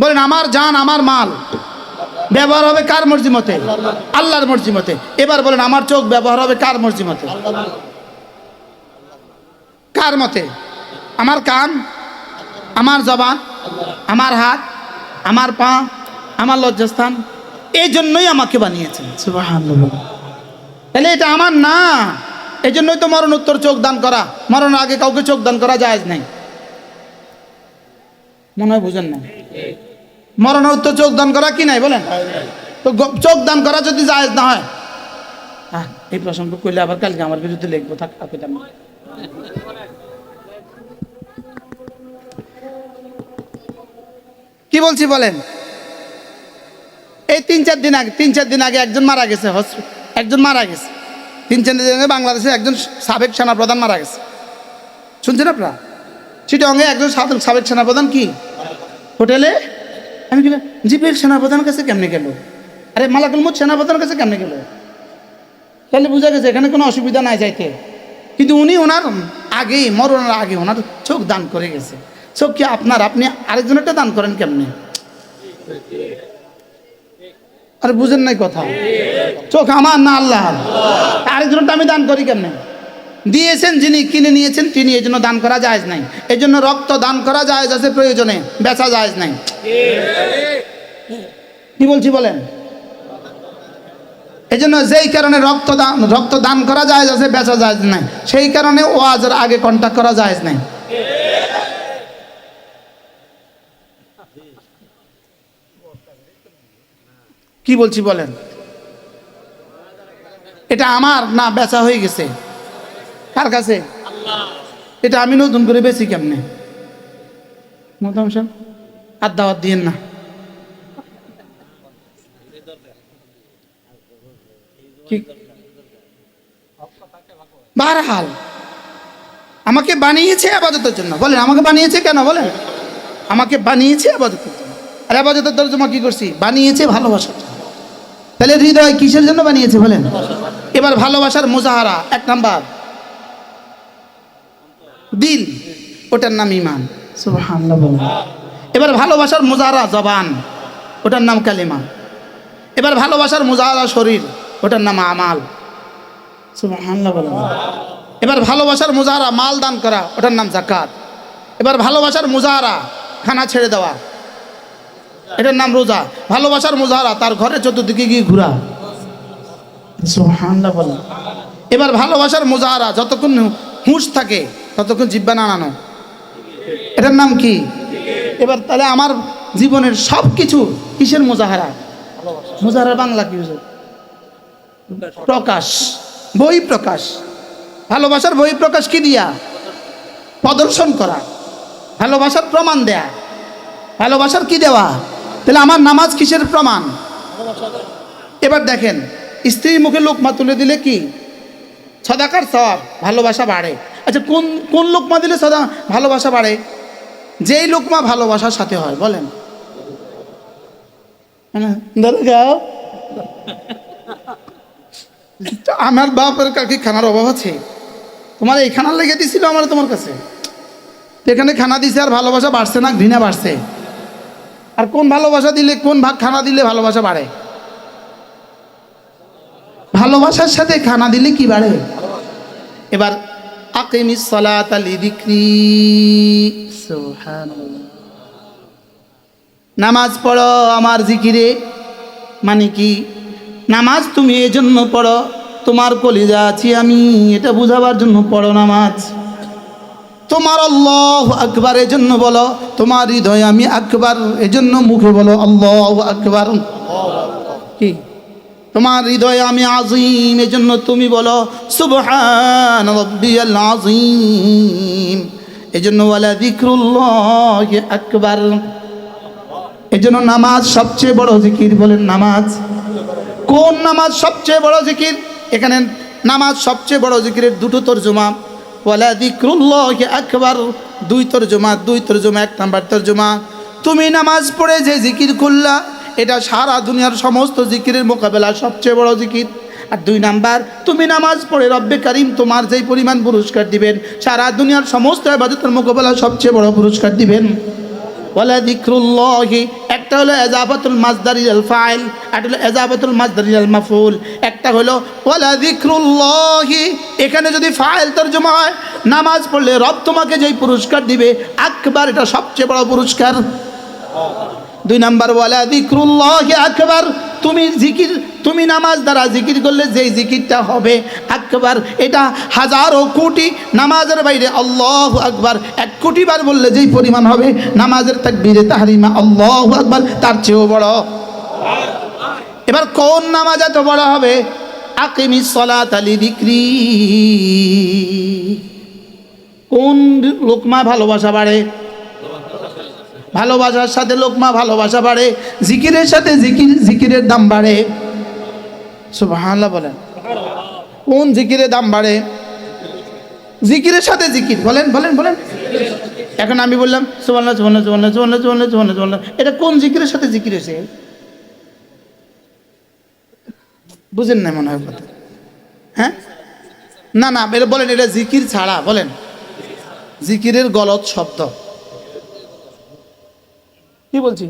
বলেন, আমার জান, আমার মাল ব্যবহার হবে কার মর্জি মতে? আল্লাহর মর্জি মতে। এবার বলেন, আমার চোখ ব্যবহার হবে কার মর্জি মতে? কার মতে? আমার কান, আমার জবান, আমার হাত, আমার পা, আমার লজ্জাস্থান, এই জন্যই আমাকে বানিয়েছেন। তাহলে এটা আমার না। এই জন্যই তো মরণ উত্তর চোখ দান করা। মরণ আগে কাউকে চোখ দান করা যায় নাই। মনে হয় বুঝেন না? মরণের উত্তর চোখ দান করা কি নাই বলেন? তো চোখ দান করা যদি জায়েজ না হয়? আহ, এই প্রসঙ্গ করলে আবার কালকে আমার বিরুদ্ধে লিখব থাক কি বলছি বলেন? এই তিন চার দিন আগে তিন চার দিন আগে একজন মারা গেছে একজন মারা গেছে। তিন চার দিন আগে বাংলাদেশে একজন সাবেক সেনাপ্রধান মারা গেছে। শুনছেন আপনারা? চিটংয়ে একজন সাবেক সাবেক সেনাপ্রধান কি? হোটেলে? আমি কি জিপের সেনাপ্রধানের কাছে কেমনে গেল? আরে মালাকুল মুদ সেনাপ্রধানের কাছে কেমনে গেল? তাহলে বোঝা গেছে এখানে কোনো অসুবিধা নাই যাইতে। কিন্তু উনি ওনার আগেই, মরণের আগে ওনার চোখ দান করে গেছে। চোখ কি আপনার? আপনি আরেকজনেরটা দান করেন কেমনে? আরে বুঝেন নাই কথা। চোখ আমার না আল্লাহ আরেকজনটা আমি দান করি কেমনে? দিয়েছেন, যিনি কিনে নিয়েছেন, তিনি এই জন্য দান করা যায় নাই। এই জন্য রক্ত দান করা যায় আছে, প্রয়োজনে বেচা যায় নাই। কি বলছি বলেন? এই জন্য যেই কারণে রক্ত দান রক্ত দান করা যায় আছে, বেচা যায় নাই। সেই কারণে ওয়াজের আগে কন্ট্যাক্ট করা যায় নাই। কি বলছি বলেন? এটা আমার না বেচা হয়ে গেছে? কার কাছে? এটা আমি নতুন করে বেশি কেমনে? আর দাওয়াত দিয়েন না। বারহাল। আমাকে বানিয়েছে আবাদতের জন্য। বলেন, আমাকে বানিয়েছে কেন বলেন? আমাকে বানিয়েছে আবাদতের জন্য। আর আবাদতের তর্জমা কি করছি? বানিয়েছে ভালোবাসার তাহলে হৃদয় কিসের জন্য বানিয়েছে বলেন? এবার ভালোবাসার মুজাহারা, এক নাম্বার। দিল ওটার নাম ইমান। এবার ভালোবাসার মুজাহারা জবান ওটার নাম কালিমা। এবার ভালোবাসার মুজাহারা শরীর ওটার নাম আমাল। এবার ভালোবাসার মুজাহারা মাল দান করা ওটার নাম জাকাত এবার ভালোবাসার মুজাহারা খানা ছেড়ে দেওয়া এটার নাম রোজা। ভালোবাসার মুজাহারা তার ঘরে চতুর্দিকে গিয়ে ঘোরা। এবার ভালোবাসার মুজাহারা যতক্ষণ হুঁশ থাকে ততক্ষণ জিব্বা নানানো এটার নাম কি? এবার তাহলে আমার জীবনের সব কিছু কিসের মুজাহারা? মুজাহারা বাংলা কি প্রকাশ, বই প্রকাশ। ভালোবাসার বই প্রকাশ কি দিয়া? প্রদর্শন করা। ভালোবাসার প্রমাণ দেয়া। ভালোবাসার কি দেওয়া? তাহলে আমার নামাজ কিসের প্রমাণ? এবার দেখেন, স্ত্রীর মুখে লোকমা তুলে দিলে কি? সদাকার সব ভালোবাসা বাড়ে। আচ্ছা কোন কোন লোকমা দিলে সদা ভালোবাসা বাড়ে? যেই লোকমা ভালোবাসার সাথে হয় বলেন। হ্যাঁ, ধরে যাও আমার বাপের কাকি খানার অভাব আছে। তোমার এই খানার লেগে দিছিল আমার তোমার কাছে। এখানে খানা দিছে আর ভালোবাসা বাড়ছে না ঘৃণা বাড়ছে। আর কোন ভালোবাসা দিলে কোন ভাগ খানা দিলে ভালোবাসা বাড়ে? ভালোবাসার সাথে খানা দিলে কি বাড়ে? এবার সালাত নামাজ পড়ো আমার জিকিরে। মানে কি, নামাজ তুমি এই জন্য পড়ো, তোমার কলিজা আছি আমি, এটা বুঝাবার জন্য পড়ো নামাজ। তোমার আল্লাহ আকবার জন্য বলো, তোমার হৃদয় আমি আকবার, এজন্য মুখে বলো আল্লাহ আকবার। কি? তোমার হৃদয়ে আমি আজিম, এজন্য তুমি বলো, সুবহান রব্বিয়াল আজিম। এজন্য ওয়ালা যিকরুল্লাহ আকবার। এজন্য নামাজ সবচেয়ে বড় জিকির বলেন নামাজ। কোন নামাজ সবচেয়ে বড় জিকির? এখানে নামাজ সবচেয়ে বড় জিকিরের দুটো তর্জমা। ওয়ালা যিকরুল্লাহ আকবার, দুই তর্জমা দুই তর্জমা, এক নাম্বার তর্জমা। তুমি নামাজ পড়ে যে জিকির করলা এটা সারা দুনিয়ার সমস্ত জিকিরের মোকাবেলা সবচেয়ে বড় জিকির। আর দুই নাম্বার, তুমি নামাজ পড়ে রব্বে কারিম তোমার যেই পরিমাণ পুরস্কার দিবেন, সারা দুনিয়ার সমস্ত আবাদতের মোকাবেলা সবচেয়ে বড় পুরস্কার দিবেন। একটা হলো এজাবাতুল মাজদার ইলাল ফাইল, একটা হলো এজাবাতুল মাজদার ইলাল মাফুল একটা হলো যিকরুল্লাহি, এখানে যদি ফাইল তরজমা হয়, নামাজ পড়লে রব তোমাকে যেই পুরস্কার দিবে, আকবার এটা সবচেয়ে বড় পুরস্কার। দুই নাম্বার ওয়ালা যিকরুল্লাহি আকবার। তুমি জিকির, তুমি নামাজ দ্বারা জিকির করলে যেই জিকিরটা হবে, আকবার। এটা হাজারো কোটি নামাজের বাইরে আল্লাহ আকবার। এক কোটি বার বললে যেই পরিমাণ হবে, নামাজের তাকবীরে তাহরিমা আল্লাহ আকবার, তার চেয়েও বড়। এবার কোন নামাজ এত বড় হবে? আকিমি সলাত আলি দিক্রি। কোন লোকমা ভালোবাসা বাড়ে? ভালোবাসার সাথে লোকমা ভালোবাসা বাড়ে, জিকিরের সাথে জিকির, জিকিরের দাম বাড়ে। সুবহানাল্লাহ বলেন। কোন জিকিরের দাম বাড়ে? জিকিরের সাথে জিকির। বলেন বলেন বলেন। এখন আমি বললাম, সুবহানাল্লাহ সুবহানাল্লাহ সুবহানাল্লাহ সুবহানাল্লাহ সুবহানাল্লাহ সুবহানাল্লাহ সুবহানাল্লাহ। এটা কোন জিকিরের সাথে জিকির এসে বুঝেন না মনে হয় কথা। হ্যাঁ? না না, এটা বলেন, এটা জিকির ছাড়া, বলেন। জিকিরের গলত শব্দ। কি বলছি?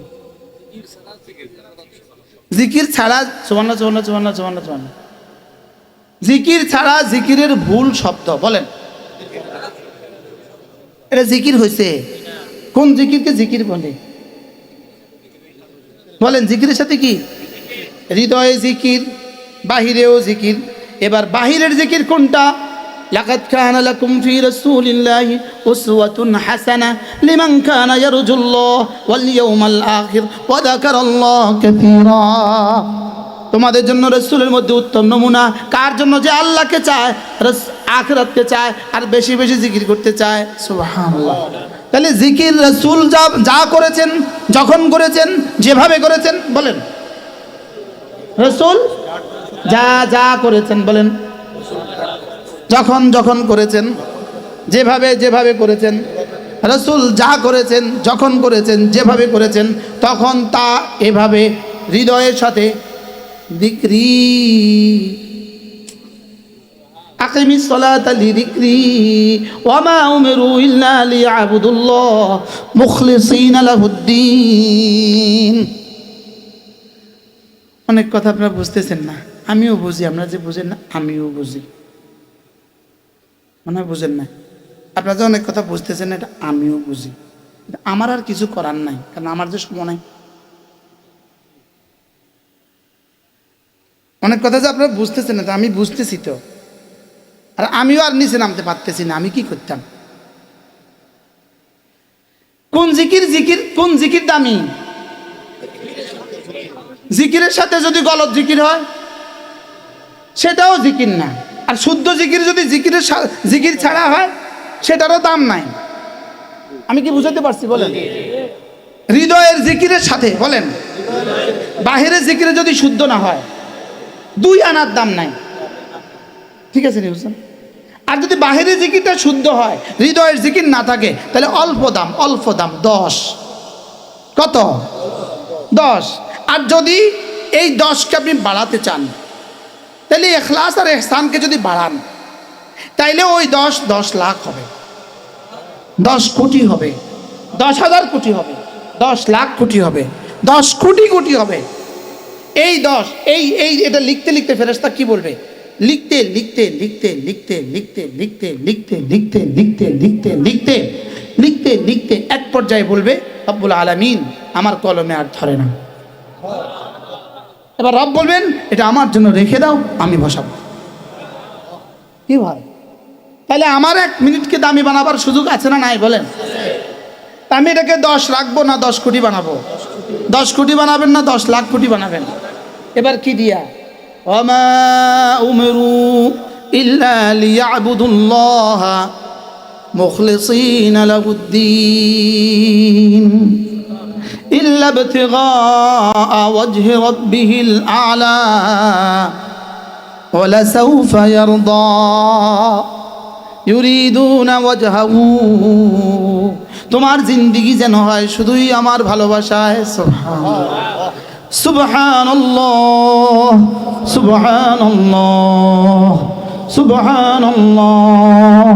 জিকির ছাড়া চুয়ান্ন চুয়ান্ন চুয়ান্ন চুয়ান্ন চুয়ান্ন। জিকির ছাড়া জিকিরের ভুল শব্দ, বলেন। এটা জিকির হয়েছে কোন জিকিরকে জিকির বলে? বলেন, জিকিরের সাথে কি? হৃদয়ে জিকির, বাহিরেও জিকির। এবার বাহিরের জিকির কোনটা? লাকাদ কানা লাকুম ফি রাসূলিল্লাহি উসওয়াতুন হাসানাহ লিমান কানা ইয়ারজুল্লাহ ওয়াল ইয়াউমাল আখির ওয়া যাকারাল্লাহ কাসীরা। তোমাদের জন্য রসুলের মধ্যে উত্তম নমুনা। কার জন্য যে আল্লাহকে চায়? আখিরাতকে চায় আর বেশি বেশি জিকির করতে চায়। তাহলে জিকির রসুল যা যা করেছেন, যখন করেছেন, যেভাবে করেছেন, বলেন। রসুল যা যা করেছেন, বলেন। যখন যখন করেছেন, যেভাবে যেভাবে করেছেন, রসুল যা করেছেন, যখন করেছেন, যেভাবে করেছেন, তখন তা এভাবে হৃদয়ের সাথে দিক্রি। আকিমিস সালাতা লিযিকরি ওয়া মা উমিরু ইল্লা লিয়াবুদুল্লাহ মুখলিসিনা লাহুদ্দিন। অনেক কথা আপনারা বুঝতেছেন না। আমিও বুঝি, আপনারা যে বুঝেন না, আমিও বুঝি। মনে হয় বুঝেন না আপনারা যে অনেক কথা বুঝতেছেন, এটা আমিও বুঝি। আমার আর কিছু করার নাই, কারণ আমার যে সময় নাই। অনেক কথা যে আপনারা বুঝতেছেন না আমি বুঝতেছি তো। আর আমিও আর নিচে নামতে পারতেছি না, আমি কি করতাম? কোন জিকির জিকির, কোন জিকির দামি? জিকিরের সাথে যদি গলত জিকির হয়, সেটাও জিকির না। আর শুদ্ধ জিকির যদি জিকিরের জিকির ছাড়া হয়, সেটারও দাম নাই। আমি কি বুঝাতে পারছি, বলেন? হৃদয়ের জিকিরের সাথে, বলেন? বাহিরের জিকিরে যদি শুদ্ধ না হয়, দুই আনার দাম নাই। ঠিক আছে হোসেন আর যদি বাহিরের জিকিরটা শুদ্ধ হয়, হৃদয়ের জিকির না থাকে, তাহলে অল্প দাম অল্প দাম, দশ। কত? দশ। আর যদি এই দশকে আপনি বাড়াতে চান তাহলে এখলাস আর এহসানকে যদি বাড়ান তাইলে ওই দশ দশ লাখ হবে দশ কোটি হবে দশ হাজার কোটি হবে দশ লাখ কোটি হবে দশ কোটি কোটি হবে এই দশ এই এই এটা লিখতে লিখতে ফেরেস্তা কি বলবে লিখতে লিখতে লিখতে লিখতে লিখতে লিখতে লিখতে লিখতে লিখতে লিখতে লিখতে লিখতে লিখতে এক পর্যায়ে বলবে রব্বুল আলামিন আমার কলমে আর ধরে না এবার রব বলবেন, এটা আমার জন্য রেখে দাও, আমি বসাবো। কি ভাই? তাহলে আমার এক মিনিটকে দামি বানাবার সুযোগ আছে না নাই বলেন? আমি এটাকে দশ রাখব না দশ কোটি বানাবো? দশ কোটি বানাবেন না দশ লাখ কোটি বানাবেন? এবার কি দিয়া? ওমা উমরু ইল্লা মুখলিসিন লাহুদ্দিন। إلا ابتغاء وجه ربه الأعلى ولسوف يرضى يريدون وجهه তোমার জিন্দিগি যেন হয় শুধুই আমার ভালোবাসায় সুবহানাল্লাহ সুবহানাল্লাহ সুবহানাল্লাহ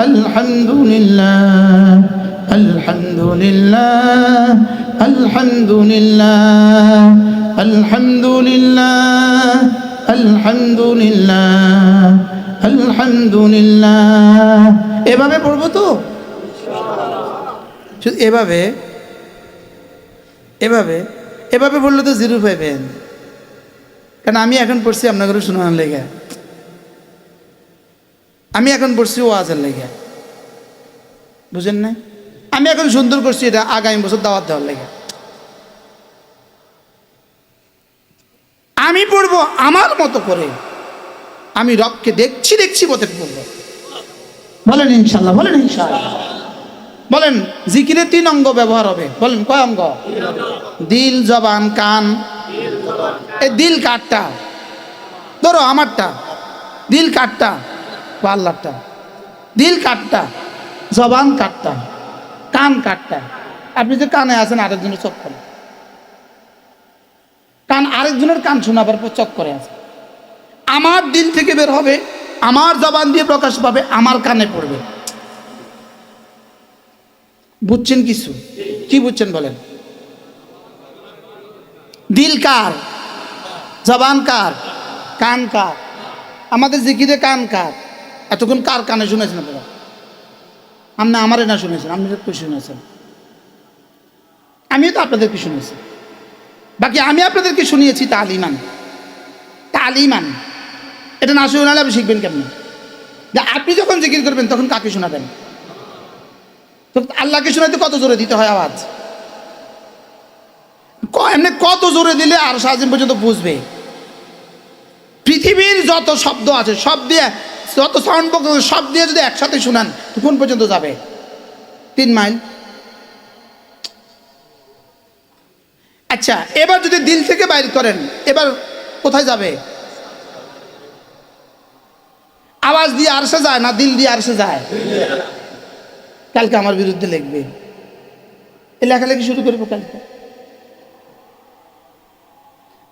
الحمد لله الحمد لله الحمد لله الحمد لله الحمد لله الحمد لله এভাবে পড়বো তো শুধু এভাবে এভাবে এভাবে বললে তো জিরো পাইবেন কারণ আমি এখন পড়ছি আপনাদের শোনানোর লেগে আমি এখন পড়ছি ওয়াজের লেগে। বুঝেন না আমি এখন সুন্দর করছি এটা আগামী বছর দাওয়াত দেওয়ার লেগে। আমি পড়ব আমার মতো করে। আমি রবকে দেখছি দেখছি, পথে পড়ব। বলেন ইনশাল্লাহ বলেন ইনশাল্লাহ। বলেন, জিকিরে তিন অঙ্গ ব্যবহার হবে। বলেন, কয় অঙ্গ? দিল, জবান, কান। এ দিল কাঠটা ধরো আমারটা। দিল কাঠটা আল্লাহটা দিল কাঠটা জবান কাঠটা কান কাঠটা আপনি যে কানে আছেন, আরেকজনের চোখ করে কান আরেকজনের কান শোনাবার পর চোখ করে আছে। আমার দিল থেকে বের হবে, আমার জবান দিয়ে প্রকাশ পাবে, আমার কানে পড়বে। বুঝছেন কিছু? কি বুঝছেন বলেন? দিল কার? জবান কার? কান কার? আমাদের জিকিরে কান কার? এতক্ষণ কার কানে শুনেছেন আপনারা? আপনি আমারে না শুনেছেন, আপনি কি শুনেছেন। আমিও তো আপনাদেরকে শুনেছি। বাকি আমি আপনাদেরকে শুনিয়েছি তালিমান। তালিমান। এটা না শোনালে আপনি শিখবেন কেমন? যে আপনি যখন জিকির করবেন, তখন কাকে শোনাবেন? তো আল্লাহকে শোনাতে কত জোরে দিতে হয় আওয়াজ? এমনি কত জোরে দিলে আর সারাদিন পর্যন্ত বুঝবে? পৃথিবীর যত শব্দ আছে, সব দিয়ে যত সাউন্ড বক্স সব দিয়ে যদি একসাথে শোনান কোন পর্যন্ত যাবে? তিন মাইল। আচ্ছা এবার যদি দিল থেকে বাইর করেন, এবার কোথায় যাবে? আওয়াজ দিয়ে আরসে যায় না দিল দিয়ে আরসে যায়? কালকে আমার বিরুদ্ধে লিখবে। এই লেখালেখি শুরু করব কালকে।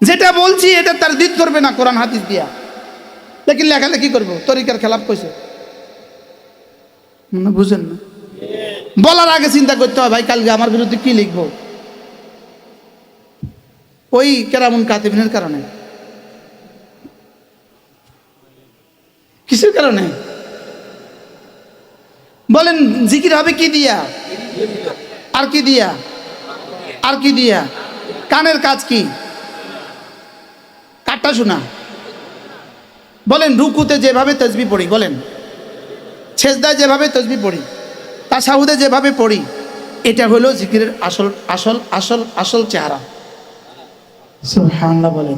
যেটা বলছি, এটা তার দিত করবে না কোরআন হাদিস দিয়া। লেকিন লেখালেখি করব তরিকার খেলাপ কইছে। বুঝেন না। বলার আগে চিন্তা করতে হয় ভাই কালকে আমার বিরুদ্ধে কি লিখব? ওই কেরামন কাতিবিনের কারণে। কিসের কারণে? বলেন জিকির হবে কি দিয়া? আর কি দিয়া? আর কি দিয়া? কানের কাজ কি? কাটটা শোনা। বলেন, রুকুতে যেভাবে তসবি পড়ি, বলেন। ছেজদায় যেভাবে তসবি পড়ি, তাসাহুদে যেভাবে পড়ি, এটা হলো জিকিরের আসল আসল আসল আসল চেহারা। বলেন।